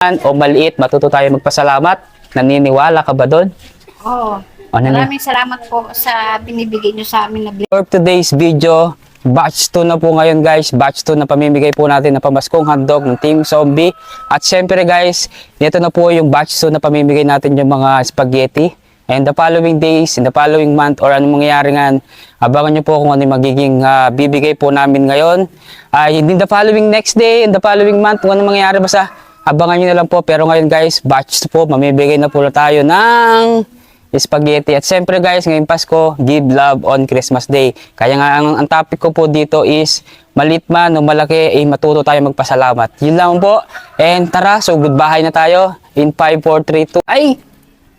o maliit, matuto tayo magpasalamat. Naniniwala ka ba doon? Oo. Ano na? Maraming salamat po sa binibigay nyo sa amin na blessing. For today's video, batch 2 na po ngayon guys. Batch 2 na pamimigay po natin na pamaskong hotdog ng Team Zombie. At syempre guys, dito na po yung batch 2 na pamimigay natin yung mga spaghetti. And the following days, in the following month, or anong mangyayari nga, abangan nyo po kung ano yung magiging ah, bibigay po namin ngayon. Ay, in the following next day, in the following month, kung ano mangyayari, basta abangan nyo na lang po. Pero ngayon guys, batch 2 po, mamibigay na po tayo ng spaghetti. At siyempre guys, ngayong Pasko, give love on Christmas Day. Kaya nga ang, ang topic ko po dito is malit man o malaki, eh matuto tayo magpasalamat. Yun lang po. And tara, so goodbye na tayo. In 5, 4, 3, 2. Ay!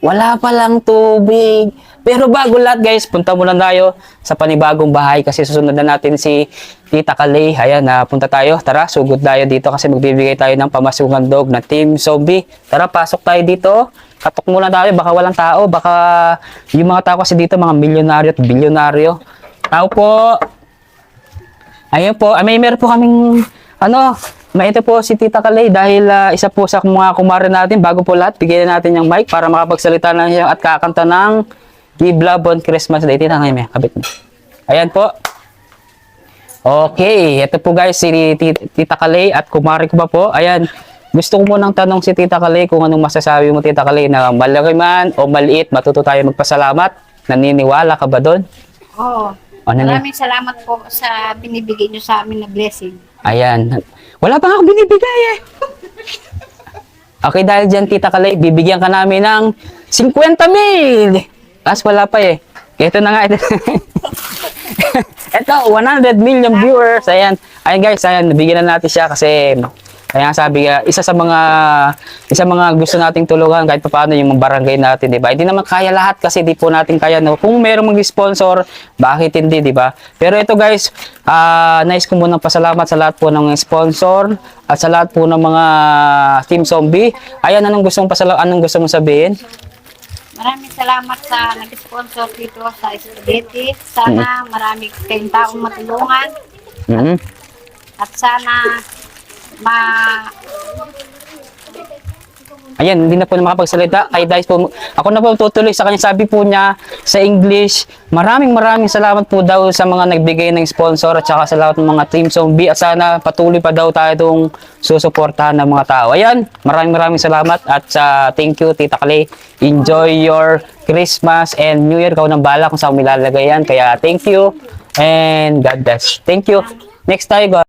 Wala pa lang tubig. Pero bago lahat guys, punta muna tayo sa panibagong bahay kasi susunod na natin si Tita Kalay. Ayan, na punta tayo. Tara, sugod tayo dito kasi magbibigay tayo ng pamasukan dog na Team Zombie. Tara, pasok tayo dito. Katok muna tayo, baka walang tao. Baka yung mga tao kasi dito, mga milyonaryo at bilyonaryo. Tao po. Ayun po, ay, may meron po kaming, ano, may ito po si Tita Kalay dahil ah, isa po sa mga kumare natin, bago po lahat, bigyan na natin yung mic para makapagsalita na siya at kakanta ng Give Love on Christmas Day. Tita ngayon, may kabit mo. Ayan po. Okay, ito po guys, si Tita, Kalay at kumare ko pa po. Ayan, gusto ko munang tanong si Tita Kalay kung anong masasabi mo Tita Kalay na malaki man o maliit, matuto tayo magpasalamat. Naniniwala ka ba doon? Oo. Na? Maraming salamat po sa binibigay nyo sa amin na blessing. Ayan. Wala pa ako binibigay eh. Okay, dahil dyan, Tita Kalay, bibigyan ka namin ng 50 mil. As wala pa eh. Ito na nga. Ito 100 million viewers. Ayan. Ayan guys, ayan, nabigyan na natin siya kasi kaya sabi nga, isa sa mga isa mga gusto nating tulungan kahit paano yung mga barangay natin, 'di ba? Hindi naman kaya lahat kasi di po natin kaya no. Kung merong mag-sponsor, bakit hindi, 'di ba? Pero ito guys, ah nice ko munang pasalamat sa lahat po ng sponsor at sa lahat po ng mga Team Zombie. Ayan, anong gusto mong pasala anong gusto mong sabihin? Maraming salamat sa nag-sponsor dito sa spaghetti. Sana marami kayong taong matulungan Mhm. at sana ma Ayan, hindi na po na makapagsalita. Kay Dice po, ako na po tutuloy sa kanya. Sabi po niya sa English, maraming maraming salamat po daw sa mga nagbigay ng sponsor at saka sa lahat ng mga Team Zombie at sana patuloy pa daw tayo itong susuportahan ng mga tao. Ayan, maraming maraming salamat at sa thank you Tita Clay. Enjoy your Christmas and New Year. Kau nang bala kung saan mo yan. Kaya thank you and God bless. Thank you. Next tayo, guys.